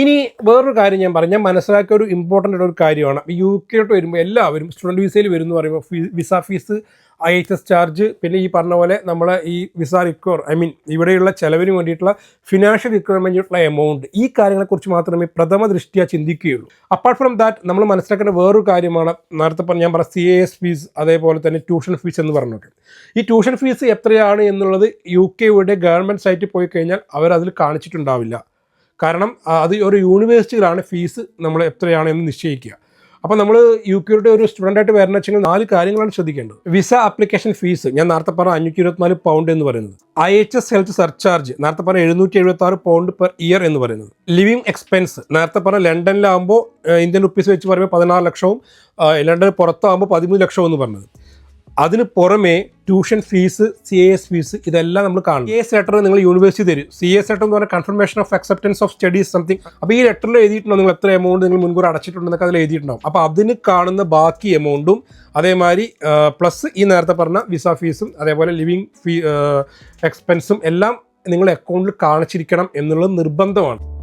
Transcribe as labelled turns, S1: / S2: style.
S1: ഇനി വേറൊരു കാര്യം ഞാൻ പറഞ്ഞു ഞാൻ മനസ്സിലാക്കിയ ഒരു ഇമ്പോർട്ടന്റ് ആയിട്ടൊരു കാര്യമാണ്. യു കെയിലോട്ട് വരുമ്പോൾ എല്ലാവരും സ്റ്റുഡന്റ് വിസയിൽ വരുന്നു പറയുമ്പോൾ visa fees I H S charge പിന്നെ ഈ പറഞ്ഞ പോലെ നമ്മളെ ഈ വിസ റിക്വയർ ഐ മീൻ ഇവിടെയുള്ള ചെലവിന് വേണ്ടിയിട്ടുള്ള ഫിനാൻഷ്യൽ റിക്വയർമെന്റിലുള്ള എമൗണ്ട് ഈ കാര്യങ്ങളെക്കുറിച്ച് മാത്രമേ പ്രഥമ ദൃഷ്ടിയാ ചിന്തിക്കുകയുള്ളൂ. അപ്പാർട്ട് ഫ്രം ദാറ്റ് നമ്മൾ മനസ്സിലാക്കേണ്ട വേറൊരു കാര്യമാണ്. നേരത്തെ പറഞ്ഞ ഞാൻ പറഞ്ഞ സി എ എസ് ഫീസ് അതേപോലെ തന്നെ ട്യൂഷൻ ഫീസ് എന്ന് പറഞ്ഞൊക്കെ ഈ ട്യൂഷൻ ഫീസ് എത്രയാണ് എന്നുള്ളത് യു കെയുടെ ഗവൺമെന്റ് സൈറ്റിൽ പോയി കഴിഞ്ഞാൽ അവർ അതിൽ കാണിച്ചിട്ടുണ്ടാവില്ല. കാരണം അത് ഒരു യൂണിവേഴ്സിറ്റിയിലാണ് ഫീസ് നമ്മൾ എത്രയാണ് എന്ന് നിശ്ചയിക്കുക. അപ്പോൾ നമ്മൾ യു കെയുടെ ഒരു സ്റ്റുഡന്റ് ആയിട്ട് വരണം വെച്ചെങ്കിൽ നാല് കാര്യങ്ങളാണ് ശ്രദ്ധിക്കേണ്ടത്. വിസ ആപ്ലിക്കേഷൻ ഫീസ് ഞാൻ നേരത്തെ പറഞ്ഞ അഞ്ഞൂറ്റി ഇരുപത്തിനാല് പൗണ്ട് എന്ന് പറയുന്നത്. I H S health surcharge നേരത്തെ പറഞ്ഞ എഴുന്നൂറ്റി എഴുപത്തി ആറ് പൗണ്ട് പെർ ഇയർ എന്ന് പറയുന്നത്. ലിവിങ് എക്സ്പെൻസ് നേരത്തെ പറഞ്ഞ ലണ്ടനിലാകുമ്പോൾ ഇന്ത്യൻ റുപ്പീസ് വെച്ച് പറയുമ്പോൾ പതിനാറ് ലക്ഷവും ലണ്ടനിൽ പുറത്താകുമ്പോൾ പതിമൂന്ന് ലക്ഷവും എന്ന് പറഞ്ഞത്. അതിന് പുറമെ tuition fees C S fees ഇതെല്ലാം നമ്മൾ കാണും. സി എസ് ലെറ്റർ നിങ്ങൾ യൂണിവേഴ്സിറ്റി തരും. സി എസ് ലെറ്റർ എന്ന് പറഞ്ഞാൽ confirmation of acceptance of studies something അപ്പോൾ ഈ ലെറ്ററിൽ എഴുതിയിട്ടുണ്ടോ? നിങ്ങൾ എത്ര എമൗണ്ട് നിങ്ങൾ മുൻകൂർ അടച്ചിട്ടുണ്ടെന്നൊക്കെ അതിൽ എഴുതിയിട്ടുണ്ടാവും. അപ്പോൾ അതിന് കാണുന്ന ബാക്കി എമൗണ്ടും അതേമാതിരി പ്ലസ് ഈ നേരത്തെ പറഞ്ഞ വിസ ഫീസും അതേപോലെ ലിവിങ് ഫീ എക്സ്പെൻസും എല്ലാം നിങ്ങളുടെ അക്കൗണ്ടിൽ കാണിച്ചിരിക്കണം എന്നുള്ളത് നിർബന്ധമാണ്.